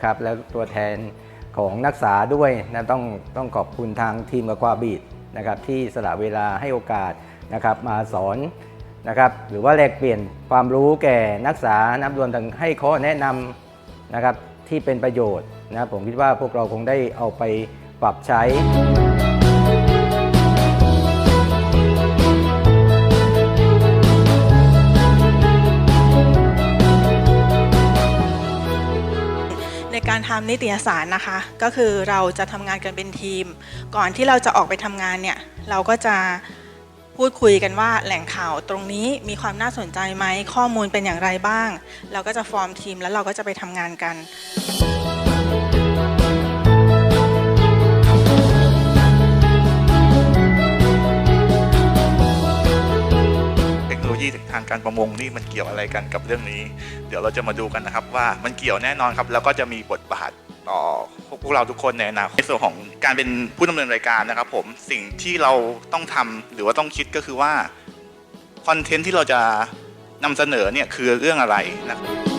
นะครับ แล้วตัวแทนของนักศึกษาด้วยนะต้องต้องขอบคุณทางทีมกควาบีดนะครับที่สละเวลาให้โอกาสนะครับมาสอนนะครับหรือว่าแลกเปลี่ยนความรู้แก่นักศึกษานับรวมถึงให้ข้อแนะนำนะครับที่เป็นประโยชน์นะผมคิดว่าพวกเราคงได้เอาไปปรับใช้ การทำนิตยสารนะคะ ก็คือเราจะทำงานกันเป็นทีม ก่อนที่เราจะออกไปทำงานเนี่ย เราก็จะพูดคุยกันว่าแหล่งข่าวตรงนี้มีความน่าสนใจไหมข้อมูลเป็นอย่างไรบ้าง เราก็จะฟอร์มทีมแล้วเราก็จะไปทำงานกัน ยีทางการประมงนี่มันเกี่ยวอะไรกันกับเรื่องนี้ เดี๋ยวเราจะมาดูกันนะครับว่ามันเกี่ยวแน่นอนครับ แล้วก็จะมีบทบาทต่อพวกเราทุกคนในอนาคตในส่วนของการเป็นผู้ดำเนินรายการนะครับ ผมสิ่งที่เราต้องทำหรือว่าต้องคิดก็คือว่าคอนเทนต์ที่เราจะนำเสนอเนี่ยคือเรื่องอะไรนะครับ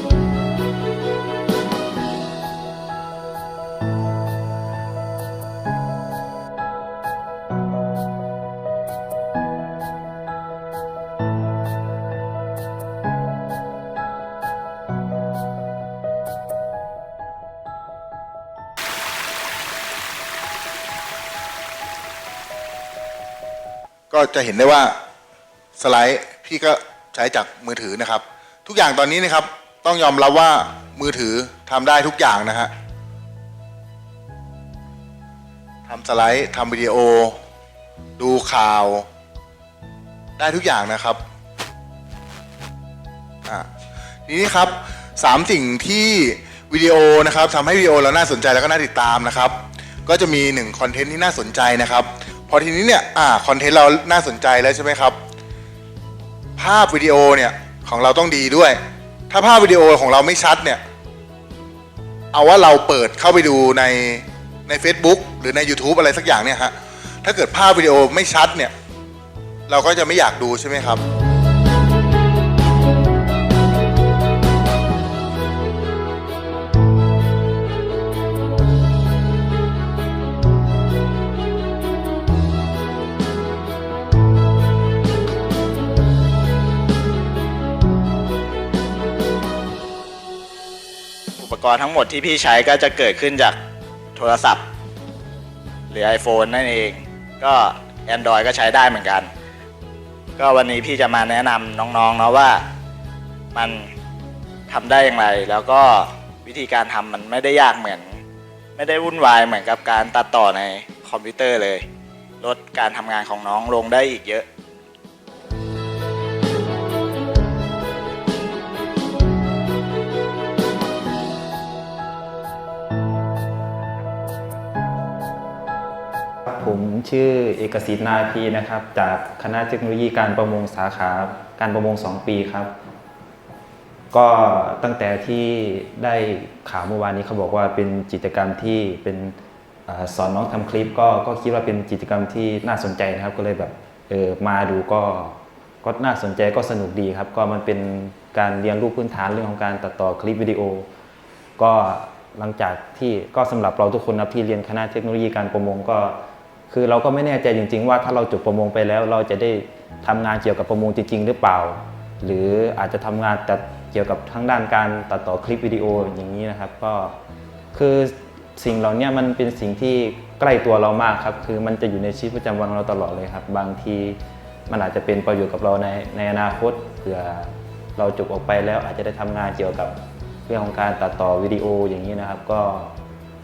ก็จะเห็นได้ว่าสไลด์พี่ก็ใช้จากมือถือนะครับ ทุกอย่างตอนนี้นะครับต้องยอมรับว่ามือถือทำได้ทุกอย่างนะฮะทำสไลด์ทำวิดีโอ ดูข่าว ได้ทุกอย่างนะครับอะทีนี้ครับสามสิ่งที่วิดีโอนะครับทำให้วิดีโอเราน่าสนใจแล้วก็น่าติดตามนะครับ ก็จะมีหนึ่งคอนเทนต์ที่น่าสนใจนะครับ พอทีนี้เนี่ยอ่าคอนเทนต์เราน่าสนใจแล้วใช่ไหมครับ ภาพวิดีโอเนี่ยของเราต้องดีด้วย ถ้าภาพวิดีโอของเราไม่ชัดเนี่ย เอาว่าเราเปิดเข้าไปดูในใน Facebook หรือใน YouTube อะไรสักอย่างเนี่ยฮะถ้าเกิดภาพวิดีโอไม่ชัดเนี่ย เราก็จะไม่อยากดูใช่ไหมครับ อุปกรณ์ทั้งหมดที่พี่ใช้ก็จะเกิดขึ้นจากโทรศัพท์ หรือ iPhone นั่นเอง ก็ Android ก็ใช้ได้เหมือนกัน ก็วันนี้พี่จะมาแนะนำน้องๆเนาะว่ามันทำได้อย่างไร แล้วก็วิธีการทำมันไม่ได้ยากเหมือน ไม่ได้วุ่นวายเหมือนกับการตัดต่อในคอมพิวเตอร์เลย ลดการทำงานของน้องลงได้อีกเยอะ ผมชื่อเอกสิทธิ์นาพีนะครับ จากคณะเทคโนโลยีการประมงสาขาการประมง 2 ปีครับ ก็ตั้งแต่ที่ได้ข่าวเมื่อวานนี้เขาบอกว่าเป็นกิจกรรมที่เป็นอสอนน้องทำคลิป ก็ก็คิดว่าเป็นกิจกรรมที่น่าสนใจนะครับ ก็เลยแบบเออมาดูก็ก็น่าสนใจก็สนุกดีครับ ก็มันเป็นการเรียนรู้พื้นฐานเรื่องของการตัดต่อคลิปวิดีโอ ก็หลังจากที่ก็สำหรับเราทุกคนนะที่เรียนคณะเทคโนโลยีการประมงก็ คือเราก็ไม่แน่ใจจริง ๆ ว่าถ้าเราจบประมงไปแล้ว เราจะได้ทำงานเกี่ยวกับประมงจริง ๆ หรือเปล่า หรืออาจจะทำงานแต่เกี่ยวกับทางด้านการตัดต่อคลิปวิดีโออย่างนี้นะครับ ก็คือสิ่งเหล่านี้มันเป็นสิ่งที่ใกล้ตัวเรามากครับ คือมันจะอยู่ในชีวิตประจำวันเราตลอดเลยครับ บางทีมันอาจจะเป็นประโยชน์กับเราในในอนาคตเผื่อเราจบออกไปแล้วอาจจะได้ทำงานเกี่ยวกับเรื่องของการตัดต่อวิดีโออย่างนี้นะครับ ก็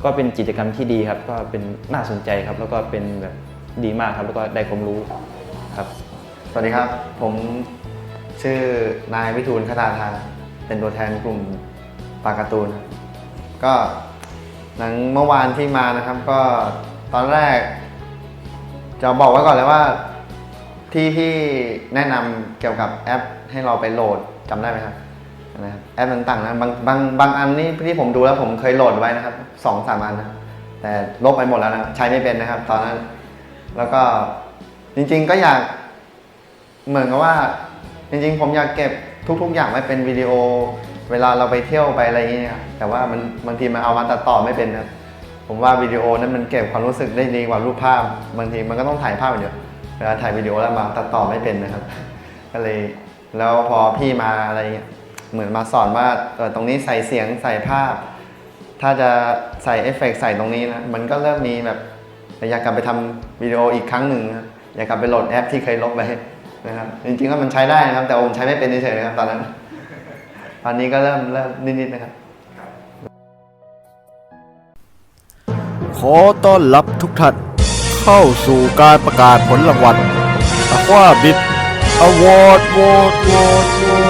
ก็เป็นกิจกรรมที่ดีครับ ก็เป็นน่าสนใจครับ แล้วก็เป็นแบบดีมากครับ แล้วก็ได้ความรู้ครับ สวัสดีครับ ผมชื่อนายวิทูลคตาทานเป็นตัวแทนกลุ่มปากการ์ตูนครับก็หนังเมื่อวานที่มานะครับ ก็ตอนแรก จะบอกไว้ก่อนเลยว่าที่ที่แนะนำเกี่ยวกับแอปให้เราไปโหลดจำได้ไหมครับ นะครับแอปต่างๆนะบางบางบางอันนี่ที่ผมดูแล้วผมเคยโหลดไว้นะครับสองสามอันนะแต่ลบไปหมดแล้วนะใช้ไม่เป็นนะครับ ตอนนั้น แล้วก็จริงๆก็อยากเหมือนกับว่า จริงๆ ผมอยากเก็บทุก ๆ อย่างไว้เป็นวิดีโอ เวลาเราไปเที่ยวไปอะไรอย่างเงี้ยแต่ว่ามันบางทีมันเอามาตัดต่อไม่เป็นครับผมว่าวิดีโอนั้นมันเก็บความรู้สึกได้ดีกว่ารูปภาพ บางทีมันก็ต้องถ่ายภาพอย่างเดียวเวลาถ่ายวิดีโอแล้วมาตัดต่อไม่เป็นนะครับ ก็เลยแล้วพอพี่มาอะไรเงี้ย เหมือนมาสอนว่าเออตรงนี้ใส่เสียงใส่ภาพ ถ้าจะใส่เอฟเฟกต์ใส่ตรงนี้นะมันก็เริ่มมีแบบอยากกลับไปทำวิดีโออีกครั้งหนึ่งนะอยากกลับไปโหลดแอปที่เคยลบไปนะครับจริงๆแล้วมันใช้ได้นะครับ แต่ผมใช้ไม่เป็นเฉยๆนะครับตอนนั้น ตอนนี้ก็เริ่มเริ่มนิดๆนะครับ ขอต้อนรับทุกท่านเข้าสู่การประกาศผลรางวัลอควาบิดอวอร์ดวอร์ดวอร์ด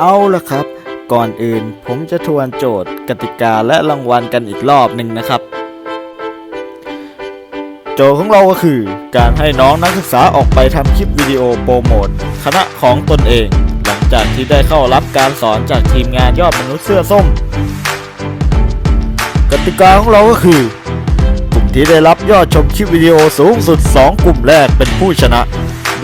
เอาละครับ ก่อนอื่นผมจะทวนโจทย์กติกาและรางวัลกันอีกรอบหนึ่งนะครับ โจทย์ของเราก็คือ การให้น้องนักศึกษาออกไปทำคลิปวิดีโอโปรโมทคณะของตนเอง หลังจากที่ได้เข้ารับการสอนจากทีมงานยอดมนุษย์เสื้อส้ม กติกาของเราก็คือกลุ่มที่ได้รับยอดชมคลิปวิดีโอสูงสุด 2 กลุ่มแรกเป็นผู้ชนะ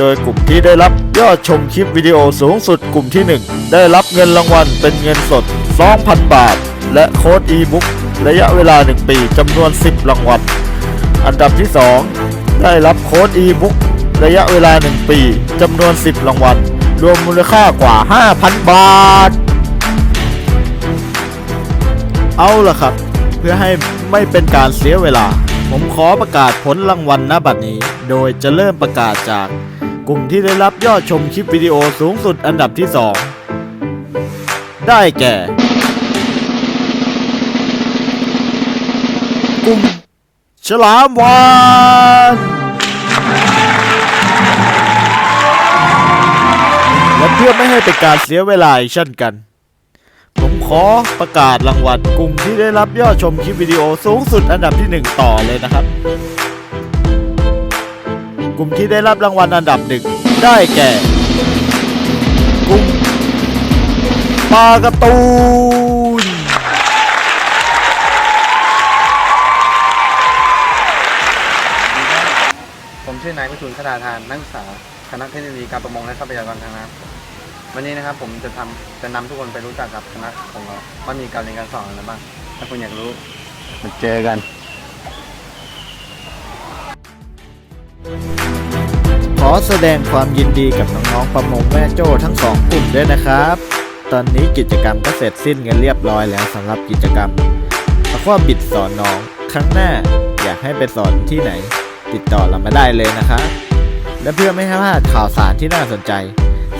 โดยกลุ่มที่ได้รับยอดชมคลิปวิดีโอสูงสุดกลุ่มที่ 1 ได้รับเงินรางวัลเป็นเงินสด 2,000 บาท และโค้ดอีบุ๊กระยะเวลา 1 ปีจำนวน 10 รางวัล อันดับที่ 2 ได้รับโค้ดอีบุ๊กระยะเวลา 1 ปีจำนวน 10 รางวัล รวมมูลค่ากว่า 5,000 บาท เอาล่ะครับ เพื่อให้ไม่เป็นการเสียเวลา ผมขอประกาศผลรางวัลณบัดนี้ โดยจะเริ่มประกาศจาก กลุ่มที่ได้รับยอดชมคลิปวิดีโอสูงสุดอันดับที่ 2 ได้แก่ กลุ่ม ฉลามวานและเพื่อไม่ให้เป็นการเสียเวลาอีกเช่นกันผมขอประกาศรางวัลกลุ่มที่ได้รับยอดชมคลิปวิดีโอสูงสุดอันดับที่ 1 ต่อเลยนะครับ กลุ่มที่ได้รับรางวัลอันดับหนึ่งได้แก่ กลุ่มปลาการ์ตูน ผมชื่อนายวิทูลคดาทานนักศึกษาคณะเทคโนโลยีการประมงและทรัพยากรทางน้ำวันนี้นะครับผมจะทำจะนำทุกคนไปรู้จักกับคณะของเราว่ามีการเรียนการสอนอะไรบ้าง ถ้าคุณอยากรู้มาเจอกัน แสดงความยินดีกับน้องๆประมงแม่โจ้ทั้งสองกลุ่มด้วยนะครับ ตอนนี้กิจกรรมก็เสร็จสิ้นกันเรียบร้อยแล้วสำหรับกิจกรรมตะข้อบิดสอนน้องครั้งหน้าอยากให้ไปสอนที่ไหน ติดต่อเรามาได้เลยนะครับและเพื่อไม่ให้พลาดข่าวสารที่น่าสนใจ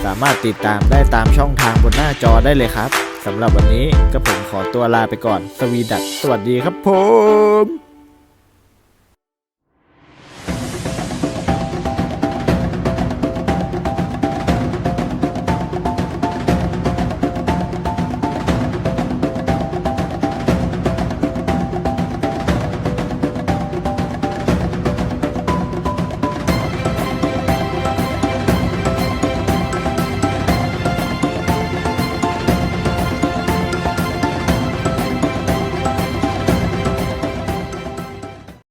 สามารถติดตามได้ตามช่องทางบนหน้าจอได้เลยครับสำหรับวันนี้ก็ผมขอตัวลาไปก่อน สวีดัตสวัสดีครับผม